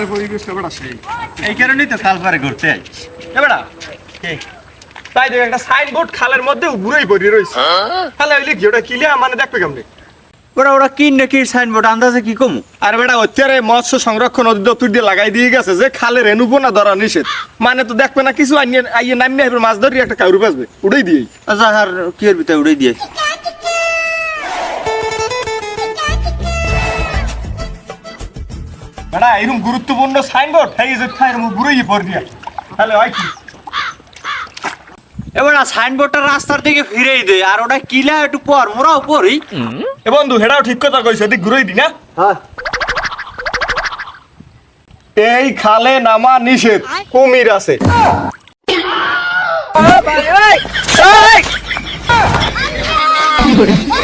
খালের পরিবেশটা বেটা সেই এই কারণেই তো ঘুরতে তাই দেখ একটা সাইনবোর্ড খালের মধ্যে ঘুরেই পড়ি রয়েছে। খালে ওটা কিলিয়া মানে দেখবে কেমনে? ওরা ওরা কি না কি সাইনবোর্ড আন্দাজে কি কমু? আর বেটা হচ্ছে মৎস্য সংরক্ষণ অধিদপ্তর দিয়ে লাগাই দিয়ে গেছে যে খালে রেনুবো না ধরা নিষেধ। মানে তো দেখবে না কিছু আইয়ে আইয়ে নামিয়ে মাছ ধরি একটা কাউরি বাঁচবে উড়েই দিয়ে আচ্ছা আর কি এর ভিতরে উড়ে দিয়ে বেড়া এরকম গুরুত্বপূর্ণ সাইনবোর্ড হ্যাঁ ইজত খায় ঘুরেই পড় দিয়া তাহলে হয় কি? এবার সাইনবোর্ডটা রাস্তার দিকে ফিরেই দে আর ওটা কিলা একটু পর এ বন্ধু ঠিক কথা ঘুরেই দি না। হ্যাঁ। এই খালে নামা নিষেধ কুমির আছে।